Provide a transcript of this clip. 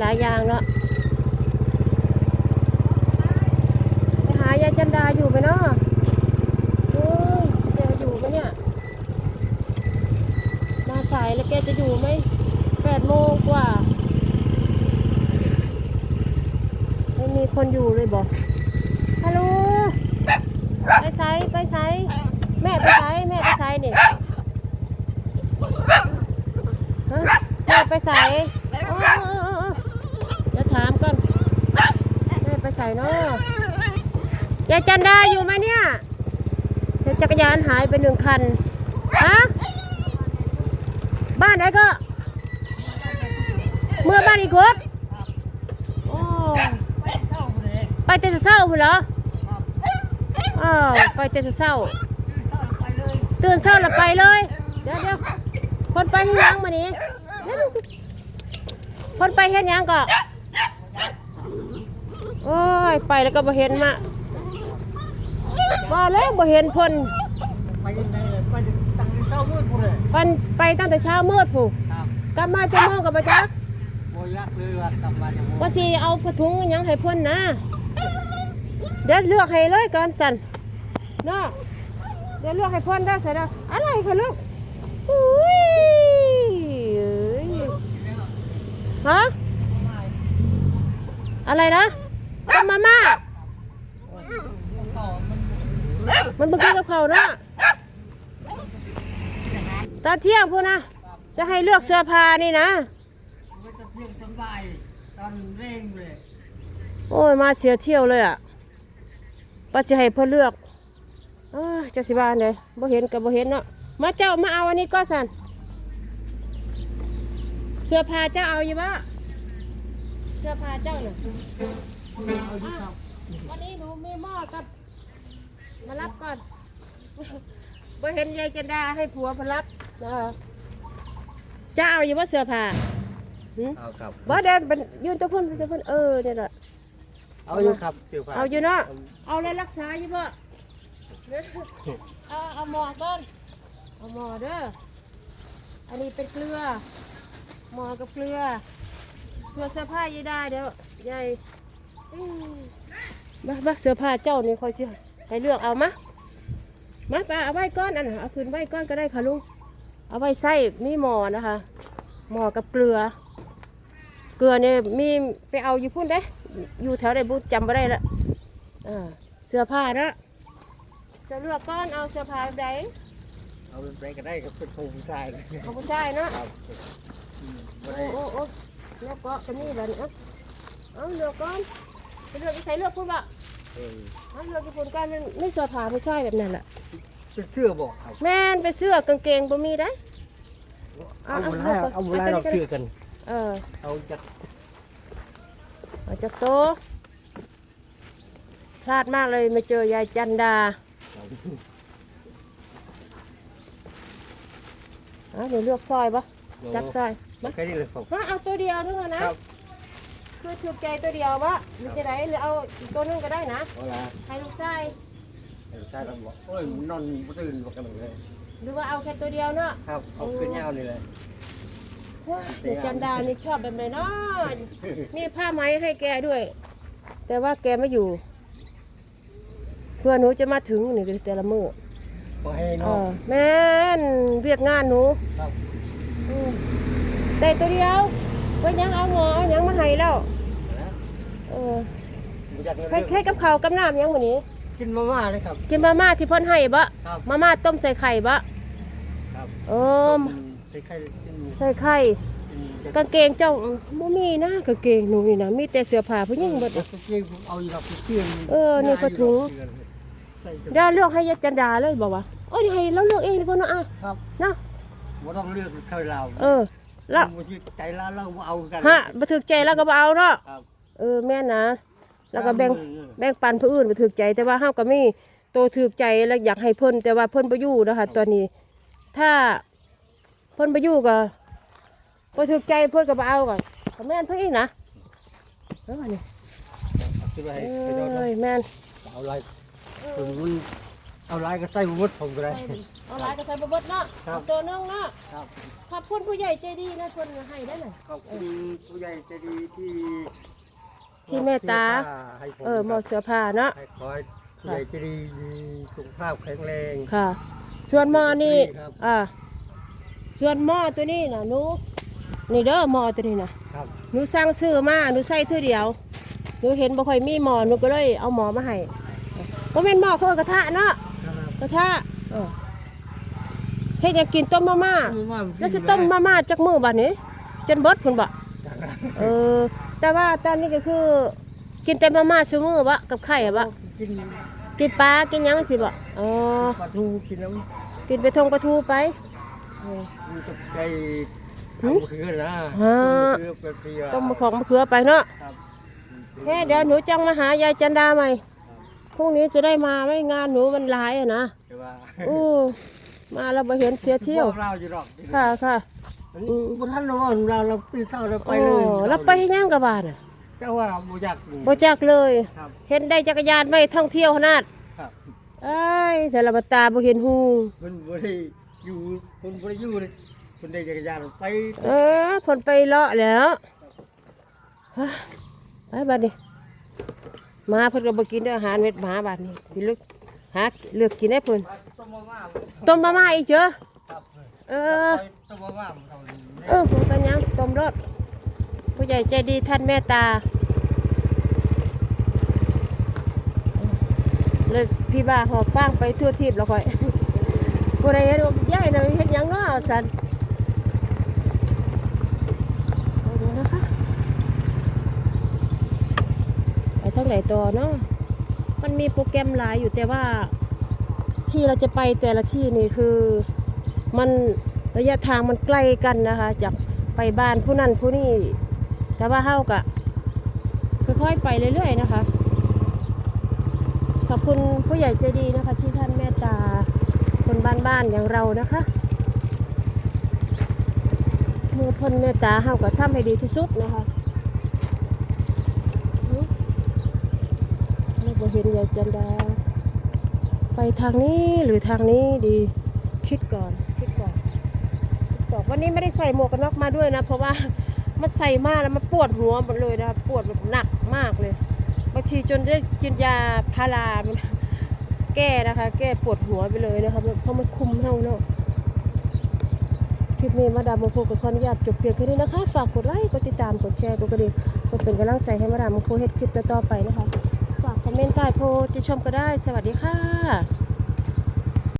หลายอย่างเนาะไปหายายจันดาอยู่ไหมเนาะเฮ้ยแกอยู่ไหมเนี่ย มาสายแล้วแกจะอยู่ไหมแปดโมงกว่าไม่มีคนอยู่เลยบอกฮัลโหลไปไซไปไซแม่ไปไซแม่ไปไซเนี่ฮะแม่ไปไซ ถามก่อนแม่ไปไซเนาะยายจันดาอยู่ไหมเนี่ยจักรยานหายไปหนึ่งคันฮะบ้านไหนก็ เมื่อบ้านอีกกดโอ้ไปแต่เช้าเหรออไปแต่เช้าตื่นเช้าแล้วไปเลย เดี๋ยวเดี๋ยวคนไปเฮ็ดหยังมานี่เดี๋ยวคนไปเฮ็ดหยังก็ โอ้ยไปแล้วก็บ่เห็นมาบ่แล้วบ่เห็นเพิ่นไปยังไงเลยไปตั้งแต่เช้ามืดพุ่นเลยเพิ่นไปตั้งแต่เช้ามืดผู้ครับกลับมาจะโมงกับบ่จักโมยักเลยว่ากลับมาจะโมว่าสิเอาผ้าถุงอิหยังให้เพิ่นนะเดี๋ยวเลือกให้เลยก่อนสั่นเนาะเดี๋ยวเลือกให้เพิ่นได้ใส่แล้วอะไรคะลูกอุ้ยเอ้ยฮะอะไรนะ ต้มมาม่า มันบ่กินกับเขาวเนาะตอนเที่ยงพูดนะ จะให้เลือกเสื้อผ้านี่นะ มันจะเพียงสบายตอนเร่งเลยโอ้ยมาเสียเที่ยวเลยอะป้าจะให้เพื่อเลือกอ้าจะสิบานเลยบ่เห็นกับบ่เห็นเนาะ มาเจ้ามาเอาอันนี้ก็สันเสื้อผ้าเจ้าเอาอยู่ปะเสื้อผ้าเจ้าน่ะเอาที่ครับ วันนี้หนูมีหม้อกับ มารับก่อนบ่เห็นยายจันดาให้ผัวมารับเออเจ้าเอาอยู่ว่าเสื้อผ้าหึเอาครับ บ่เดินเป็นยืนตัวพุ่นตัวพุ่นเออเนี่ยแหละ เอาอยู่ครับเสียวฟ้าเอาอยู่เนาะ เอาอะไรรักษาอยู่บ่เอาเอาหมอก่อนเอาหมอเด้อ อันนี้เป็นเกลือ หมอกับเกลือส่วนเสื้อผ้ายายได้เดี๋ยวยายเอ้ย มามาเสื้อผ้าเจ้านี่คอยสิให้เลือกเอามามาป้าเอาไว้ก้อนอันน่ะเอาคืนไว้ก้อนก็ได้ค่ะลุงเอาไว้ใส่มีหมอนะคะหมอกับเกลือ เกลือเนี่ยมีไปเอาอยู่พุ่นเด้อยู่แถวใดบุจำไม่ได้ละอ่าเสื้อผ้าเนาะจะเลือกก้อนเอาเสื้อผ้าแบบใดเอาเป็นไปก็ได้ครับเป็นผู้ชายเลยเอาผู้ชายเนาะครับอืมบ่โอ้ได้โอ้โอ้เลือกก็จะมีแบบนี้เอาเอาเลือกก้อนไป เลือกที่ใส่เลือกพุ่นบ่เออเอาเลือกที่พุ่นก้อนมันไม่เสื้อผ้าผู้ชายแบบนั้นแหละเป็นเสื้อบอกครับแม่นไปเสื้อกางเกงบ่มีได้เอาเอาเวเอาลาเอาเอาเวลาเอาเราตัวนี้ก็ได้เชื่อกัน เออเอาจากเอาจากโตะพลาดมากเลยมาเจอยายจันดาเอาเดี๋ยวเลือกซอยปะจับซอยมาแค่นี้เลยครับมาเอาตัวเดียวนึงอะนะ ครับคือถูกใจตัวเดียววะหรือจะไหนหรือเอาอีกตัวนึงก็ได้นะเวลาให้ลูกชายใช่เราบอกโอ้ยนอนบ่ตื่นบอกกันเลยหรือว่าเอาแค่ตัวเดียวเนาะครับเอาขึ้นยาวนี่เลยว้ายเด็กจันดานี่ชอบแบบไหนเนาะมีผ้าไหมให้แกด้วย แต่ว่าแกไม่อยู่ เพื่อนหนูจะมาถึงนี่แต่ละมือขอให้เอน้องอแม่นเรียกงานหนูครับอืมได้ตัวเดียวว่ายังเอาหมอเอายังมาให้แล้วนะ เออบ่อยากเงินให้ให้กับข้าวกับน้ำยังวันนี้ กินมาม่าเลยครับ กินมาม่าที่เพ่นให้บะครับ มาม่าต้มใส่ไข่บะครับโอ้ต้มมใส่ไข่กินใส่ไข่ กินกางเกงเจ้าบ่มีนะกางเกงหนูนี่นะมีแต่เสื้อผ้าผู้หญิงเบิดเดี๋ยวเกี่ยวผมเอาอยู่ดอกเชื่อมเออนี่ก็ถุง ใส่ถุงเดี๋ยวเลือกให้ยายจันดาเลยบอกว่าโอ้ยให้เราเลือกเองดีกว่าเนาะอะครับเนาะบ่ต้องเลือกใครเราเออแล้วบ่สิใจเราเราบ่เอากันฮะบ่ถึกใจแล้วก็บ่เอาเนาะครับ เออแม่นนะ แล้วก็แบ่งแบ่งปันผู้อื่นบ่ถึกใจ แต่ว่าเฮาก็มีโตถึกใจแล้วอยากให้เพิ่นแต่ว่าเพิ่นบ่อยู่นะคะตอนนี้ ถ้าเพิ่นบ่อยู่ก็บ่ถึกใจเพิ่นก็บ่เอาก็ก็แม่นเพิ่นอีกนะแล้วว่านี่คิดว่าให้เอให้เรา้ยแม่นเอาอะไรถึงมันเอาลายก็ใส่หมดผมก็ได้ใส่เอาหลายก็ใส่บ่เบิดเนาะครับเอาตัวนึงเนาะครับขอบคุณผู้ใหญ่ใจดีนะคนให้ได้น่ะขอบคุณผู้ใหญ่ใจดีที่ ที่เมตตา ให้ผมเออหมอเสื้อผ้าเนาะ ให้ขอให้ผู้ใหญ่ใจดีมีสุขภาพแข็งแรง ค่ะ ส่วนหม้อนี่ครับ อ่า ส่วนหม้อตัวนี้น่ะหนูนี่เด้อหม้อตัวนี้น่ะครับหนูสร้างซื้อมาหนูใส่เท่าเดียวหนูเห็นบ่ค่อยมีหม้อหนูก็เลยเอาหม้อมาให้บ่แม่นหม้อคือกระทะเนาะ ครับกระทะเออเฮ็ดหยังกินต้มมาม่ามาแล้วสิต้มมาม่าจักมื้อบัดนี้จนเบิดพุ่นบ่ เออ แต่ว่าตอนนี้ก็คือ กินแต่มาม่าซุมื้อบ่กับไข่อะบ่กินกินปลากินหยังสิบ่อ๋อปลาทูกินน้กินไปทงปลาทูไปเออำมีกับไก่หืทำมมะเขือนะฮะมะเขือเป็นเปียต้มมะของมะเขือไปเนาะครับแค่เดี๋ยวหนูจังมาหายายจันดาใหม่พรุ่งนี้จะได้มาไหม่งานหนูมันหลายอะนะแต่ว่าอู้มาเราบ่เห็นเสียเที่ยวเราอยู่หรอกค่ะค่ะอืม บุท่านเราว่าเราเราตื่นเช้าเราไปโอ้เลยแล้วไปยังกับบ้านอะเจ้าว่าบูอยากบ่จักเลย ครับเห็นได้จักรยานไม่ท่องเที่ยวขนาดครับเอ้ยแต่ละบตาบ่เห็นหูคนบริอยู่คนบริอยู่เลยคนได้จักรยานไปเออเพิ่นไปเลาะแล้วฮะไปบัดนี้มาเพิ่นก็บ่กินเด้ออาหารเม็ดหมาบัดนี้สิเลือกหาเลือกกินได้เพิ่นต้มมาม่าต้มมาม่าอีกเจ้อครับ เออต้มมาม่าเขาเออผมกันยังต้มรสผู้ใหญ่ใจดีท่านแม่ตาเลยพี่บ้าหอบฟางไปทั่วทีบแล้วค่อย ผู้ใดเห็นว่าย่ายนะเฮ็ดหยังเนาะสันไปดูนะคะไปทางไหนต่อเนาะมันมีโปรแกรมหลายอยู่แต่ว่าที่เราจะไปแต่ละที่นี่คือ มันระยะทางมันใกล้กันนะคะ จากไปบ้านผู้นั้นผู้นี้แต่ว่าเฮากะค่อยๆไปเรื่อยๆนะคะ ขอบคุณผู้ใหญ่ใจดีนะคะ ที่ท่านเมตตาคนบ้านๆอย่างเรานะคะเมื่อพ้นเมตตาเฮาก็ทำให้ดีที่สุดนะคะอุ๊ยเราบ่เห็นยายจันดาไปทางนี้หรือทางนี้ดีคิดก่อน คิดก่อนวันนี้ไม่ได้ใส่หมวกกันน็อกมาด้วยนะ เพราะว่ามันใส่มากแล้วมันปวดหัวหมดเลยนะปวดแบบหนักมากเลยบางทีจนได้กินยาพารามันแก้นะคะ แก้ปวดหัวไปเลยนะคะเพราะมันคุมเท่าเนาะคลิปนี้มาดามโมโคกับขออนุญาตจบเพียงแค่นี้นะคะ ฝากกดไลค์กดติดตามกดแชร์กดกระดิ่งกดเป็นกำลังใจให้มาดามโมโคเฮ็ดคลิปต่อๆไปนะคะ ฝากคอมเมนต์ใต้โพสต์ชมก็ได้ สวัสดีค่ะ